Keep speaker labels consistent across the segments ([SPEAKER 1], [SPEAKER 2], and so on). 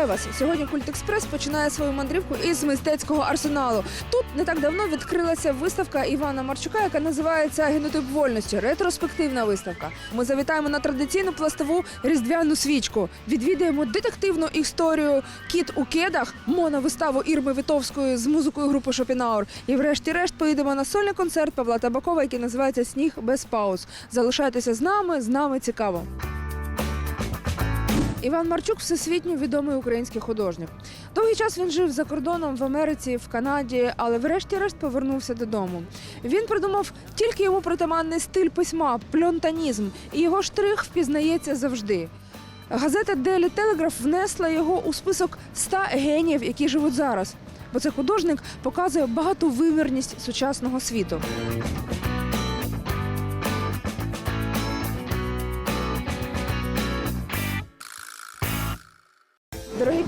[SPEAKER 1] Вітаю вас! Сьогодні Культ Експрес починає свою мандрівку із мистецького арсеналу. Тут не так давно відкрилася виставка Івана Марчука, яка називається Генотип вольності. Ретроспективна виставка. Ми завітаємо на традиційну пластову різдвяну свічку. Відвідаємо детективну історію Кіт у кедах, моновиставу Ірми Вітовської з музикою групи Шопінаур. І врешті-решт поїдемо на сольний концерт Павла Табакова, який називається Сніг без пауз. Залишайтеся з нами, з нами цікаво. Іван Марчук всесвітньо відомий український художник. Довгий час він жив за кордоном в Америці, в Канаді, але врешті-решт повернувся додому. Він придумав тільки йому притаманний стиль письма пльонтанізм, і його штрих впізнається завжди. Газета Daily Telegraph внесла його у список 100 геніїв, які живуть зараз. Бо цей художник показує багатовимірність сучасного світу.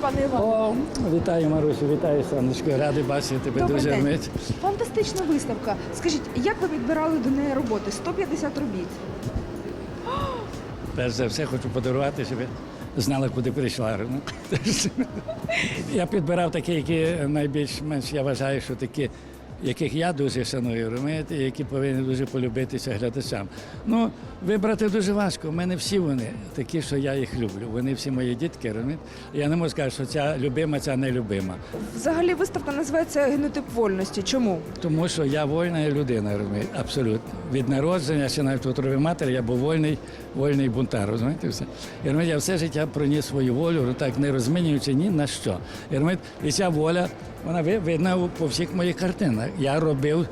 [SPEAKER 1] Пане Іване.
[SPEAKER 2] О, вітаю, Марусю, вітаю, сонечко. Радий бачити тебе
[SPEAKER 1] Добрий
[SPEAKER 2] дуже
[SPEAKER 1] день.
[SPEAKER 2] мить.
[SPEAKER 1] Фантастична виставка. Скажіть, як ви відбирали до неї роботи? 150 робіт.
[SPEAKER 2] Перш за все хочу подарувати, щоб знала, куди прийшла. Ну, Я підбирав такі, які найбільш-менш я вважаю, що такі, яких я дуже шаную, розумієте, які повинні дуже полюбитися глядачам. Ну, вибрати дуже важко. У мене всі вони такі, що я їх люблю. Вони всі мої дітки, розумієте? Я не можу сказати, що ця любима, ця нелюбима.
[SPEAKER 1] Взагалі виставка називається Генотип вольності. Чому?
[SPEAKER 2] Тому що я вольна людина, розумієте, абсолютно. Від народження, ще навіть у трові матері, я був вольний, вольний бунтар, розумієте все. І розумієте, я все життя проніс свою волю, ну, так не розмінюючи ні на що. І, розумієте, і ця воля, вона ви- видна по всіх моїх картинах. Я робив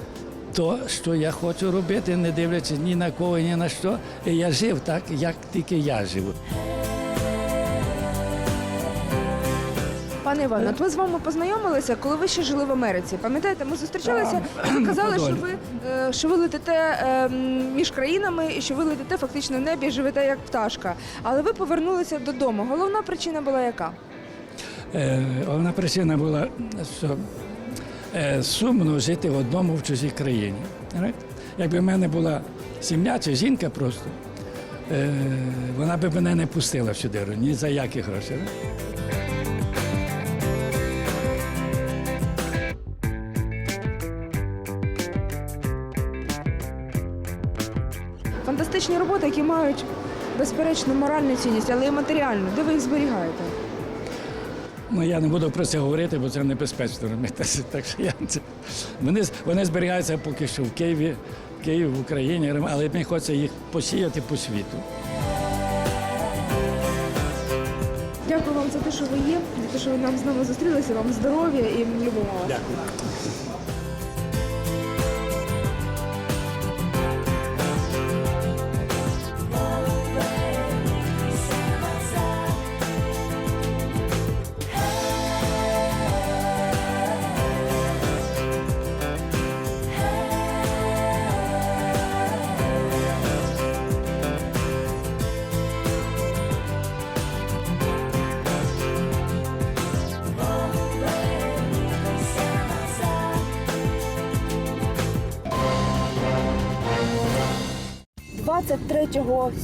[SPEAKER 2] то, що я хочу робити, не дивлячись ні на кого, ні на що. І я жив так, як тільки я живу.
[SPEAKER 1] Пане Іване, от ми з вами познайомилися, коли ви ще жили в Америці. Пам'ятаєте, ми зустрічалися ви казали, що ви, е, що ви летите е, між країнами і що ви летите фактично в небі, живете як пташка. Але ви повернулися додому. Головна причина була яка?
[SPEAKER 2] Е, Головна причина була, що е, сумно жити в одному в чужій країні. Якби в мене була сім'я чи жінка просто, е, вона би мене не пустила сюди, ні за які гроші.
[SPEAKER 1] Фантастичні роботи, які мають безперечно моральну цінність, але і матеріальну. Де ви їх зберігаєте?
[SPEAKER 2] Ну, я не буду про це говорити, бо це небезпечно робити. Так що я це... вони, вони зберігаються поки що в Києві, Києві, в Україні, але мені хочеться їх посіяти по світу.
[SPEAKER 1] Дякую вам за те, що ви є, за те, що ви нам з нами зустрілися. Вам здоров'я і любого.
[SPEAKER 2] Дякую.
[SPEAKER 1] – 23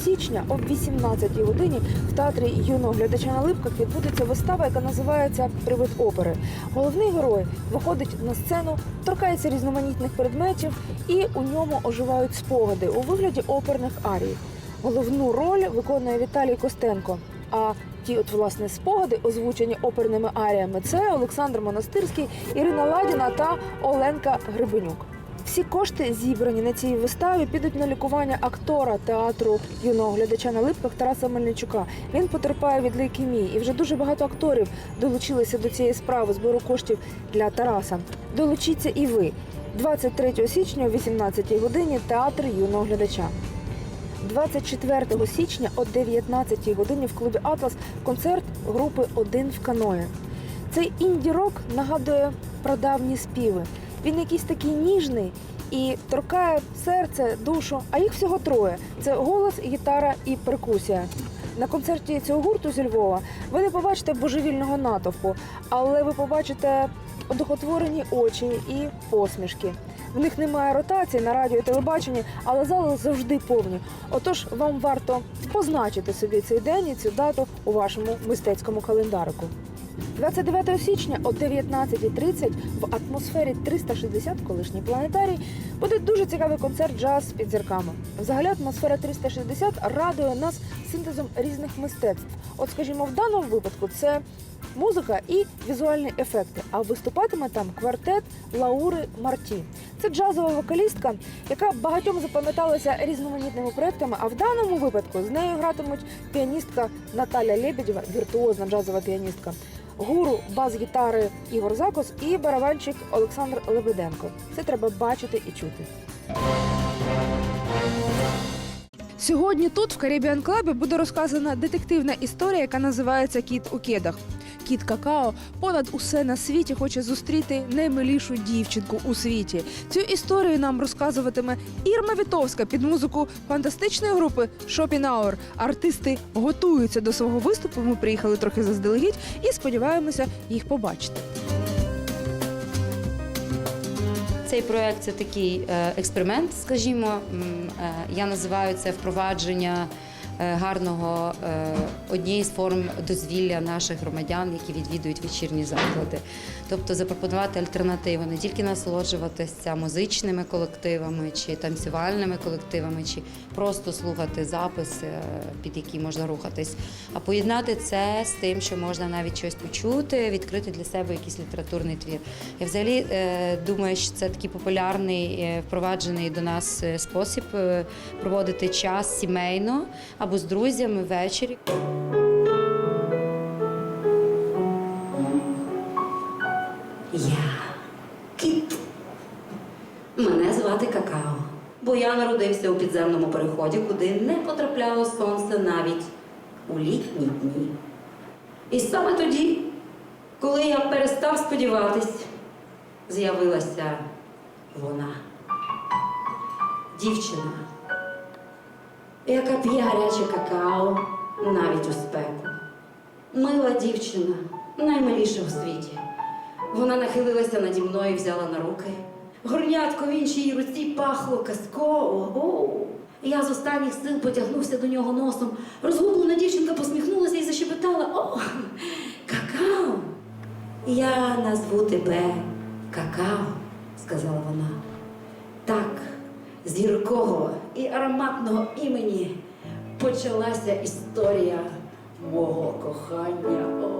[SPEAKER 1] січня о 18 годині в театрі юного глядача на липках відбудеться вистава, яка називається Привид опери. Головний герой виходить на сцену, торкається різноманітних предметів, і у ньому оживають спогади у вигляді оперних арій. Головну роль виконує Віталій Костенко. А ті, от власне, спогади, озвучені оперними аріями, це Олександр Монастирський, Ірина Ладіна та Оленка Грибенюк. Всі кошти, зібрані на цій виставі, підуть на лікування актора театру юного глядача на липках Тараса Мельничука. Він потерпає від лейкемії, і вже дуже багато акторів долучилися до цієї справи збору коштів для Тараса. Долучіться і ви 23 січня о 18 годині театр юного глядача. 24 січня о 19 годині в клубі Атлас концерт групи Один в каное. Цей інді-рок нагадує про давні співи. Він якийсь такий ніжний і торкає серце, душу. А їх всього троє: це голос, гітара і перкусія. На концерті цього гурту зі Львова ви не побачите божевільного натовпу, але ви побачите одухотворені очі і посмішки. В них немає ротації на радіо і телебаченні, але зали завжди повні. Отож, вам варто позначити собі цей день і цю дату у вашому мистецькому календарику. 29 січня о 19.30 в атмосфері 360 колишній планетарій буде дуже цікавий концерт джаз під зірками. Взагалі атмосфера 360 радує нас синтезом різних мистецтв. От, скажімо, в даному випадку це музика і візуальні ефекти. А виступатиме там квартет Лаури Марті. Це джазова вокалістка, яка багатьом запам'яталася різноманітними проектами. А в даному випадку з нею гратимуть піаністка Наталя Лебедєва, віртуозна джазова піаністка. Гуру бас-гітари Ігор Закос і барабанщик Олександр Лебеденко. Це треба бачити і чути. Сьогодні тут, в Caribbean Club, буде розказана детективна історія, яка називається Кіт у кедах. Кіт какао понад усе на світі хоче зустріти наймилішу дівчинку у світі. Цю історію нам розказуватиме Ірма Вітовська під музику фантастичної групи Hour. Артисти готуються до свого виступу. Ми приїхали трохи заздалегідь і сподіваємося їх побачити.
[SPEAKER 3] Цей проект це такий е, експеримент, скажімо. Е, Я називаю це впровадження гарного е, однієї з форм дозвілля наших громадян, які відвідують вечірні заклади. Тобто запропонувати альтернативу, не тільки насолоджуватися музичними колективами чи танцювальними колективами, чи просто слухати записи, е, під які можна рухатись, а поєднати це з тим, що можна навіть щось почути, відкрити для себе якийсь літературний твір. Я взагалі е, думаю, що це такий популярний, е, впроваджений до нас е, спосіб е, проводити час сімейно або з друзями ввечері. Я кіт. Мене звати Какао, бо я народився у підземному переході, куди не потрапляло сонце навіть у літні дні. І саме тоді, коли я перестав сподіватись, з'явилася вона. Дівчина, яка п'є гаряче какао навіть у спеку. Мила дівчина, наймиліша у світі. Вона нахилилася наді мною і взяла на руки. Горнятко в іншій руці пахло казково. Оу. Я з останніх сил потягнувся до нього носом. Розгублена дівчинка посміхнулася і защебетала: О, какао! Я назву тебе какао, сказала вона. Так, з гіркого і ароматного імені почалася історія мого кохання.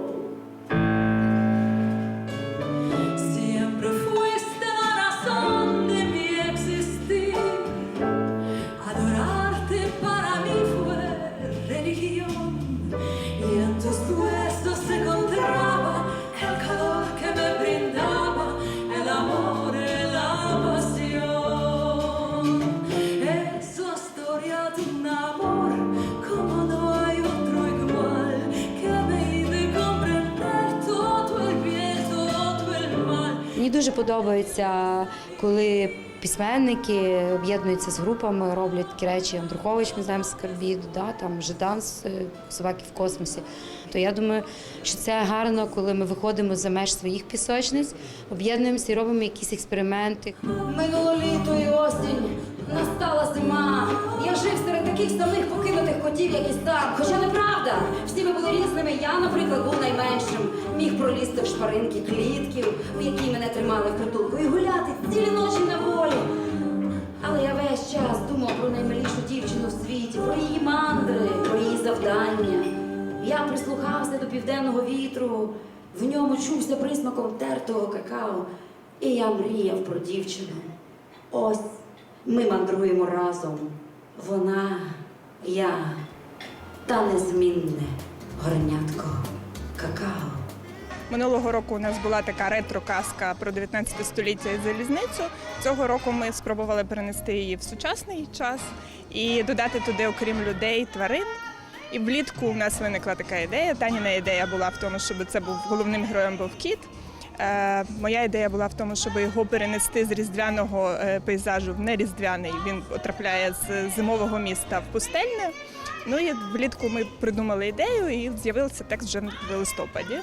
[SPEAKER 3] Мені дуже подобається, коли письменники об'єднуються з групами, роблять такі речі. Андрухович, ми знаємо Скарбіду, да, там Жиданс, з собаки в космосі. То я думаю, що це гарно, коли ми виходимо за меж своїх пісочниць, об'єднуємося і робимо якісь експерименти. Минуло літо і осінь, настала зима. Я жив серед таких самих покинутих котів, як і сам. Хоча неправда, всі ми були різними. Я, наприклад, був найменшим, міг пролізти в шпаринки клітків, в якій мене тримали в притулку, і гуляти цілі ночі на волі. Але я весь час думав про наймилішу дівчину в світі, про її мандри, про її завдання. Я прислухався до південного вітру, в ньому чувся присмаком тертого какао, і я мріяв про дівчину. Ось ми мандруємо разом. Вона, я та незмінне горнятко какао.
[SPEAKER 4] Минулого року у нас була така ретро-казка про 19 століття і залізницю. Цього року ми спробували перенести її в сучасний час і додати туди, окрім людей, тварин. І влітку у нас виникла така ідея. Таніна ідея була в тому, щоб це був головним героєм був кіт. Е, Моя ідея була в тому, щоб його перенести з різдвяного е, пейзажу в неріздвяний. Він потрапляє з зимового міста в пустельне. Ну і влітку ми придумали ідею, і з'явився текст вже в листопаді.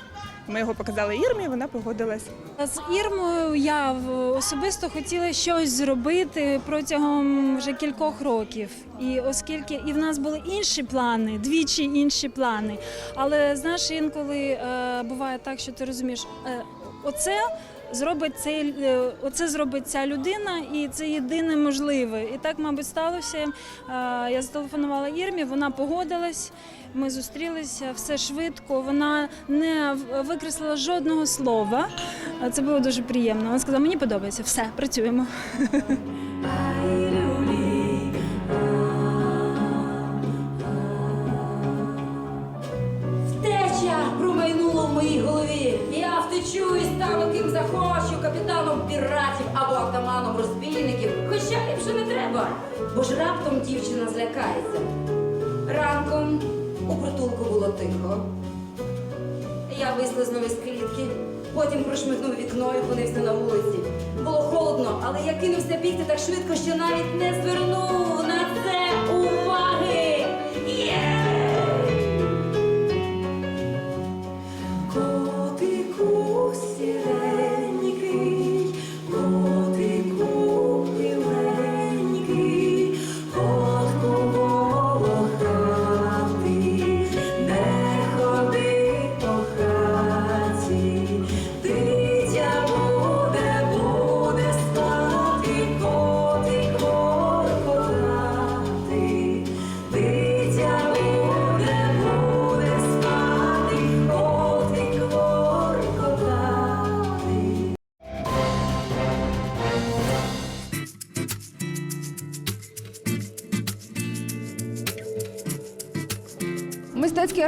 [SPEAKER 4] Ми його показали Ірмі, вона погодилась.
[SPEAKER 5] З Ірмою я особисто хотіла щось зробити протягом вже кількох років. І оскільки і в нас були інші плани, двічі інші плани. Але знаєш, інколи е, буває так, що ти розумієш, е, оце. Зробить цей, е, оце зробить ця людина, і це єдине можливе. І так, мабуть, сталося. Е, Я зателефонувала Ірмі, вона погодилась. Ми зустрілися все швидко. Вона не викреслила жодного слова. Це було дуже приємно. Вона сказала, мені подобається, все, працюємо.
[SPEAKER 6] капітаном піратів або атаманом розбійників. Хоча ліпше не треба, бо ж раптом дівчина злякається. Ранком у притулку було тихо. Я вислизнув із клітки, потім прошмигнув вікно і опинився на вулиці. Було холодно, але я кинувся бігти так швидко, що навіть не звернув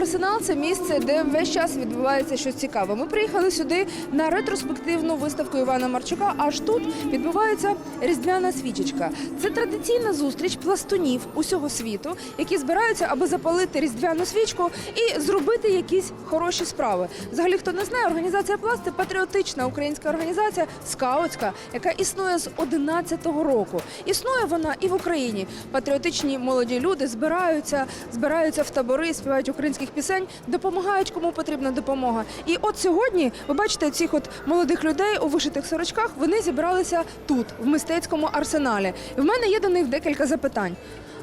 [SPEAKER 1] Мистецький арсенал це місце, де весь час відбувається щось цікаве. Ми приїхали сюди на ретроспективну виставку Івана Марчука. Аж тут відбувається різдвяна свічечка. Це традиційна зустріч пластунів усього світу, які збираються, аби запалити різдвяну свічку і зробити якісь хороші справи. Взагалі, хто не знає, організація пласт це патріотична українська організація скаутська, яка існує з 11-го року. Існує вона і в Україні. Патріотичні молоді люди збираються, збираються в табори, співають українських пісень, допомагають кому потрібна допомога. І от сьогодні ви бачите цих от молодих людей у вишитих сорочках. Вони зібралися тут, в мистецькому арсеналі. І в мене є до них декілька запитань.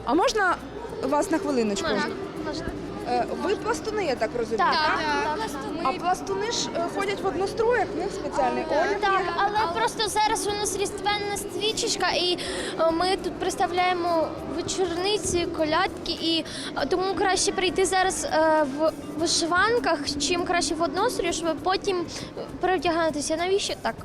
[SPEAKER 1] А можна вас на хвилиночку? Е, Ви пластуни, я так розумію.
[SPEAKER 7] Так,
[SPEAKER 1] А пластуни ж е, ходять в одностроях, в них спеціальний одяг.
[SPEAKER 7] так,
[SPEAKER 1] є.
[SPEAKER 7] але просто зараз у нас різдвяна свічечка, і е, ми тут представляємо вечорниці, колядки, і е, тому краще прийти зараз е, в вишиванках, чим краще в однострою, щоб потім перевдягатися. Навіщо так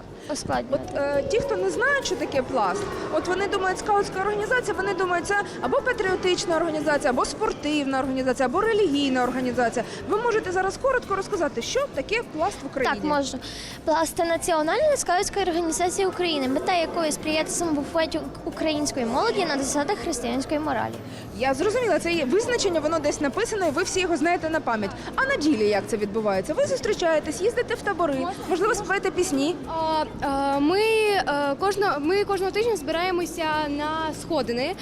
[SPEAKER 1] От е, ті, хто не знають, що таке пласт, от вони думають, скаутська організація, вони думають, це або патріотична організація, або спортивна організація, або релігійна організація. Ви можете зараз коротко розказати, що таке пласт в Україні?
[SPEAKER 7] Так, можна. Пласт це національна скаутська організація України, мета якої сприяти самобуфету української молоді на засадах християнської моралі.
[SPEAKER 1] Я зрозуміла, це є визначення, воно десь написано, і ви всі його знаєте на пам'ять. А на ділі як це відбувається? Ви зустрічаєтесь, їздите в табори, можливо, співаєте пісні.
[SPEAKER 8] А, Ми е, кожного ми кожного тижня збираємося на сходини.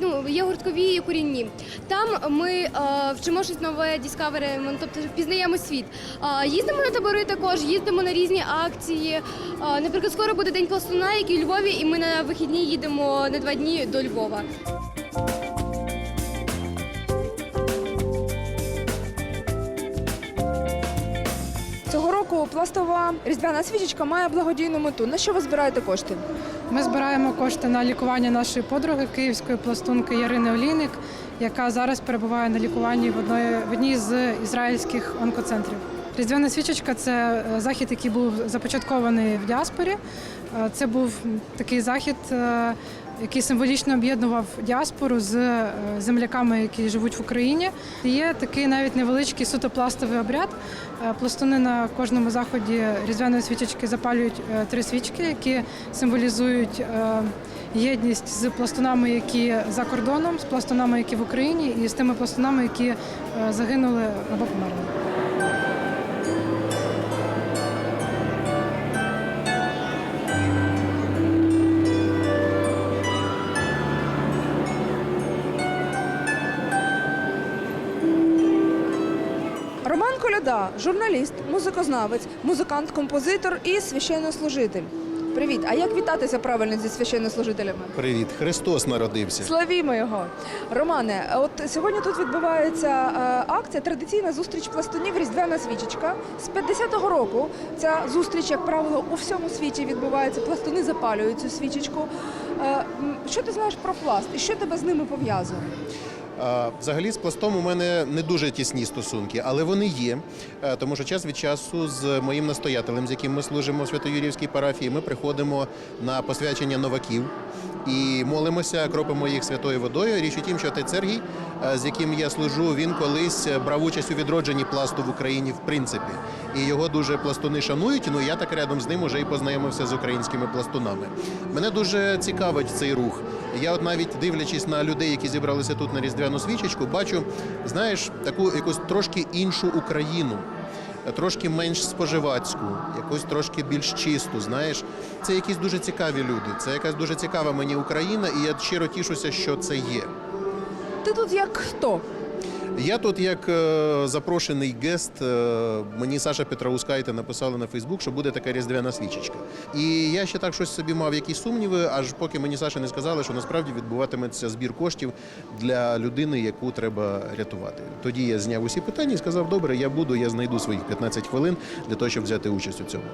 [SPEAKER 8] Ну є гурткові і корінні. Там ми е, вчимо щось нове, діскаверимо, тобто пізнаємо світ. Їздимо на табори також, їздимо на різні акції. Наприклад, скоро буде день пластуна, який у Львові, і ми на вихідні їдемо на два дні до Львова.
[SPEAKER 1] Пластова різдвяна свічечка має благодійну мету. На що ви збираєте кошти?
[SPEAKER 9] Ми збираємо кошти на лікування нашої подруги київської пластунки Ярини Олійник, яка зараз перебуває на лікуванні в одної в одній з ізраїльських онкоцентрів. Різдвяна свічечка це е, захід, який був започаткований в діаспорі. Е, Це був такий захід, е, який символічно об'єднував діаспору з е, земляками, які живуть в Україні. Є такий навіть невеличкий суто пластовий обряд. Е, Пластуни на кожному заході різдвяної свічечки запалюють е, три свічки, які символізують єдність з пластунами, які за кордоном, з пластунами, які в Україні, і з тими пластунами, які загинули або померли.
[SPEAKER 1] Коляда, журналіст, музикознавець, музикант, композитор і священнослужитель. Привіт! А як вітатися правильно зі священнослужителями?
[SPEAKER 10] Привіт, Христос народився.
[SPEAKER 1] Славімо його. Романе, от сьогодні тут відбувається е, акція, традиційна зустріч пластунів Різдвяна свічечка. З 50-го року ця зустріч, як правило, у всьому світі відбувається. Пластуни запалюють цю свічечку. Е, Що ти знаєш про пласт і що тебе з ними пов'язує?
[SPEAKER 10] Взагалі з пластом у мене не дуже тісні стосунки, але вони є. Е, Тому що час від часу з моїм настоятелем, з яким ми служимо в Свято-Юрівській парафії, ми приходимо на посвячення новаків і молимося, кропимо їх святою водою. Річ у тім, що отець Сергій, е, з яким я служу, він колись брав участь у відродженні пласту в Україні, в принципі. І його дуже пластуни шанують. Ну я так рядом з ним уже і познайомився з українськими пластунами. Мене дуже цікавить цей рух. Я от навіть дивлячись на людей, які зібралися тут на різдвяну свічечку, бачу, знаєш, таку якусь трошки іншу Україну. Трошки менш споживацьку, якусь трошки більш чисту. Знаєш, це якісь дуже цікаві люди. Це якась дуже цікава мені Україна, і я щиро тішуся, що це є.
[SPEAKER 1] Ти тут як хто?
[SPEAKER 10] Я тут як е, запрошений гест. Е, мені Саша Петраускайте написали на Фейсбук, що буде така різдвяна свічечка. І я ще так щось собі мав якісь сумніви, аж поки мені Саша не сказали, що насправді відбуватиметься збір коштів для людини, яку треба рятувати. Тоді я зняв усі питання і сказав: добре, я буду, я знайду своїх 15 хвилин для того, щоб взяти участь у цьому.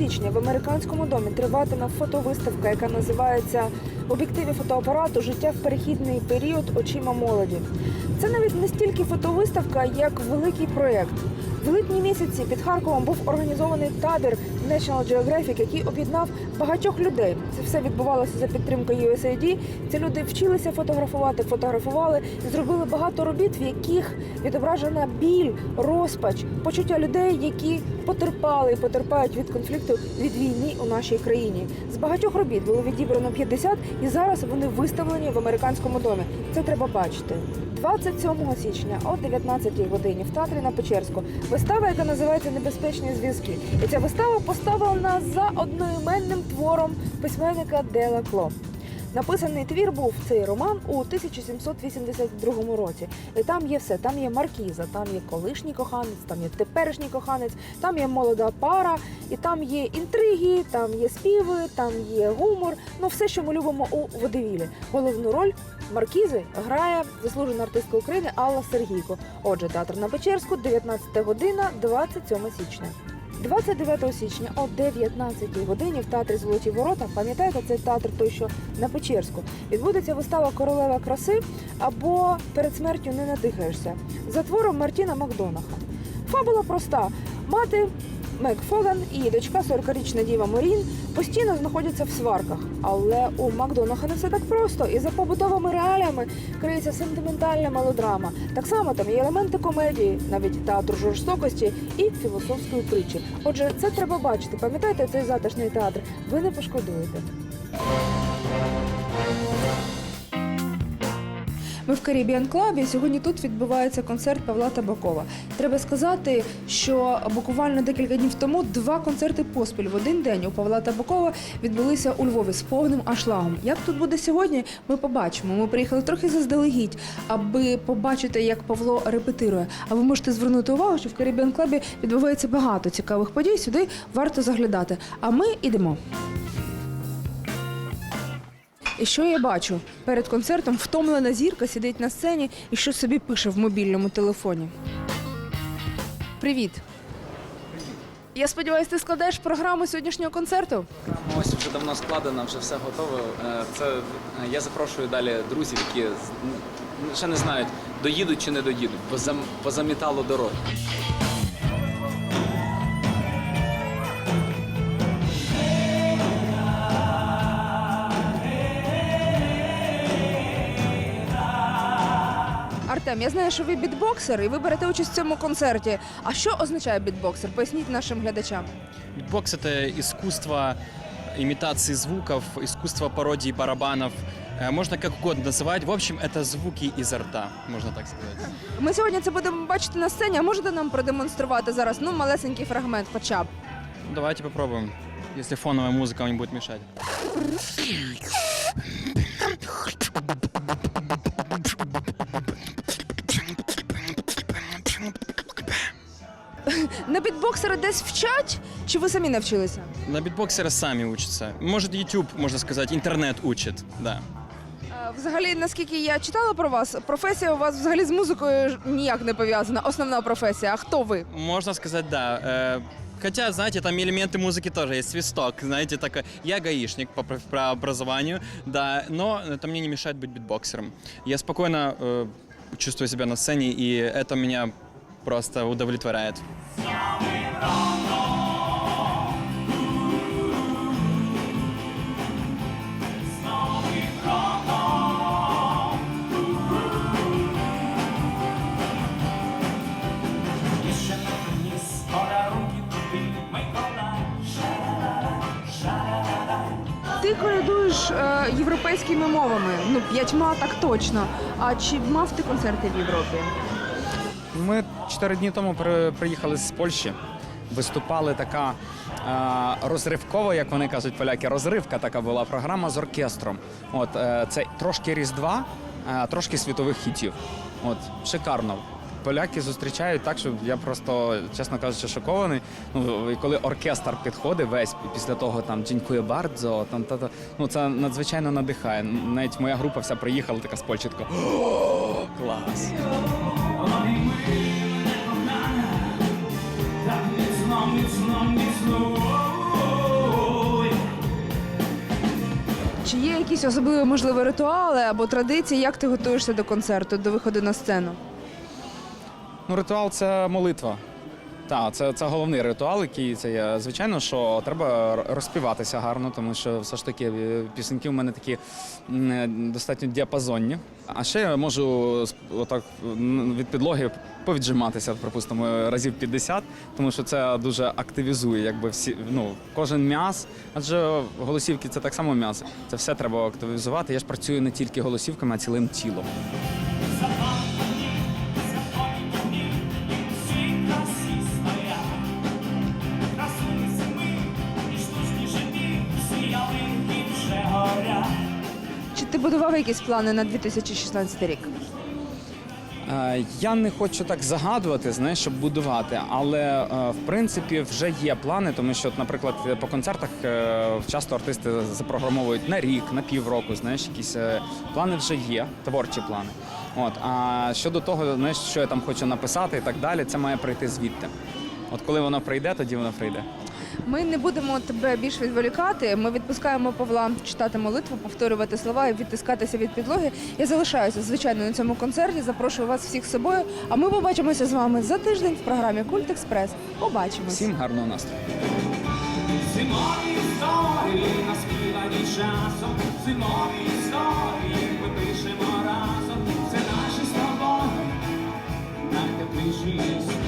[SPEAKER 1] Січня в американському домі триватиме фотовиставка, яка називається Об'єктиві фотоапарату Життя в перехідний період очима молоді. Це навіть не стільки фотовиставка, як великий проєкт. В липні місяці під Харковом був організований табір National Geographic, який об'єднав багатьох людей. Це все відбувалося за підтримкою USAID. Ці люди вчилися фотографувати, фотографували і зробили багато робіт, в яких відображена біль, розпач, почуття людей, які потерпали і потерпають від конфлікту від війни у нашій країні. З багатьох робіт було відібрано 50, і зараз вони виставлені в американському домі. Це треба бачити. 27 січня о 19 годині в театрі на Печерську вистава, яка називається Небезпечні зв'язки. І ця вистава поставлена за одноіменним твором письменника Дела Кло. Написаний твір був цей роман у 1782 році. І там є все. Там є маркіза, там є колишній коханець, там є теперішній коханець, там є молода пара, і там є інтриги, там є співи, там є гумор. Ну все, що ми любимо у водевілі. Головну роль маркізи грає заслужена артистка України Алла Сергійко. Отже, театр на Печерську, 19 година, 27 січня. 29 січня о 19 годині в театрі Золоті Ворота, пам'ятаєте, цей театр той, що на Печерську, відбудеться вистава Королева краси або перед смертю не надихаєшся за твором Мартіна Макдонаха. Фабула проста. Мати Мек Фоган і її дочка, 40-річна Діва Морін, постійно знаходяться в сварках. Але у Макдонаха не все так просто. І за побутовими реаліями криється сентиментальна мелодрама. Так само там є елементи комедії, навіть театру жорстокості і філософської притчі. Отже, це треба бачити. Пам'ятаєте цей затишний театр? Ви не пошкодуєте. Ми в Caribbean Club, і Сьогодні тут відбувається концерт Павла Табакова. Треба сказати, що буквально декілька днів тому два концерти поспіль в один день у Павла Табакова відбулися у Львові з повним ашлагом. Як тут буде сьогодні, ми побачимо. Ми приїхали трохи заздалегідь, аби побачити, як Павло репетирує. А ви можете звернути увагу, що в Caribbean Club відбувається багато цікавих подій. Сюди варто заглядати. А ми йдемо. І що я бачу? Перед концертом втомлена зірка сидить на сцені і щось собі пише в мобільному телефоні. Привіт. Я сподіваюся, ти складаєш програму сьогоднішнього концерту.
[SPEAKER 11] Ось вже давно складено, вже все готове. Це е, я запрошую далі друзів, які ще не знають, доїдуть чи не доїдуть, бо зам- позамітало дороги.
[SPEAKER 1] Артем, я знаю, що ви бітбоксер і ви берете участь в цьому концерті. А що означає бітбоксер? Поясніть нашим глядачам.
[SPEAKER 12] Битбокс — это искусство имитации звуков, искусство пародии барабанов. Э, Можно как угодно называть. В общем, это звуки изо рта, можно так сказать.
[SPEAKER 1] Ми сьогодні це будемо бачити на сцені. А можете нам продемонструвати зараз? Ну, малесенький фрагмент, хоча б.
[SPEAKER 12] Ну, Давайте попробуем, если фоновая музыка вам не будет мешать.
[SPEAKER 1] бітбоксера десь вчать, чи ви самі навчилися?
[SPEAKER 12] На битбоксеры сами учатся. Может, YouTube, можно сказать, интернет учит, да.
[SPEAKER 1] Е, Взагалі, наскільки я читала про вас, професія у вас взагалі з музикою ж ніяк не пов'язана. Основна професія. А хто ви?
[SPEAKER 12] Можно сказать, да. Э, Хотя, знаете, там элементы музыки тоже есть, свисток, знаете, так. Я гаишник по, проф- по образованию, да, но это мне не мешает быть битбоксером. Я спокойно э, чувствую себя на сцене, и это меня просто удовлетворяет.
[SPEAKER 1] Ти колядуєш е, європейськими мовами, ну п'ятьма так точно. А чи мав ти концерти в Європі?
[SPEAKER 13] Ми чотири дні тому при- приїхали з Польщі. Виступали така е, розривкова, як вони кажуть поляки, розривка така була програма з оркестром. От е, це трошки різдва, е, трошки світових хітів. От шикарно. Поляки зустрічають так, що я просто, чесно кажучи, шокований. Ну і коли оркестр підходить весь після того там «Дякую бардзо», там та, та ну це надзвичайно надихає. Навіть моя група вся приїхала така з Польщі, «О, клас.
[SPEAKER 1] Чи є якісь особливі можливі ритуали або традиції? Як ти готуєшся до концерту, до виходу на сцену?
[SPEAKER 13] Ну, ритуал це молитва. Так, це, це головний ритуал, який це є. Звичайно, що треба розпіватися гарно, тому що все ж таки е, пісеньки у мене такі е, достатньо діапазонні. А ще я можу отак від підлоги повіджиматися, припустимо, разів 50, тому що це дуже активізує, якби всі ну кожен м'яз. Адже голосівки це так само м'ясо. Це все треба активізувати. Я ж працюю не тільки голосівками, а цілим тілом.
[SPEAKER 1] Чи ти будував якісь плани на 2016 рік?
[SPEAKER 13] Е, Я не хочу так загадувати, знаєш, щоб будувати, але е, в принципі вже є плани, тому що, наприклад, по концертах е, часто артисти запрограмовують на рік, на півроку, знаєш, якісь плани вже є, творчі плани. От а щодо того, знаєш, що я там хочу написати і так далі, це має прийти звідти. От коли воно прийде, тоді воно прийде.
[SPEAKER 1] Ми не будемо тебе більше відволікати. Ми відпускаємо Павла читати молитву, повторювати слова і відтискатися від підлоги. Я залишаюся звичайно на цьому концерті. Запрошую вас всіх з собою. А ми побачимося з вами за тиждень в програмі Культ Експрес. Побачимось.
[SPEAKER 13] Всім гарного настрою.
[SPEAKER 14] Зимові історії наспівані часом, зимові історії ми пишемо разом. Це наші свободи тобою найтепліші історії.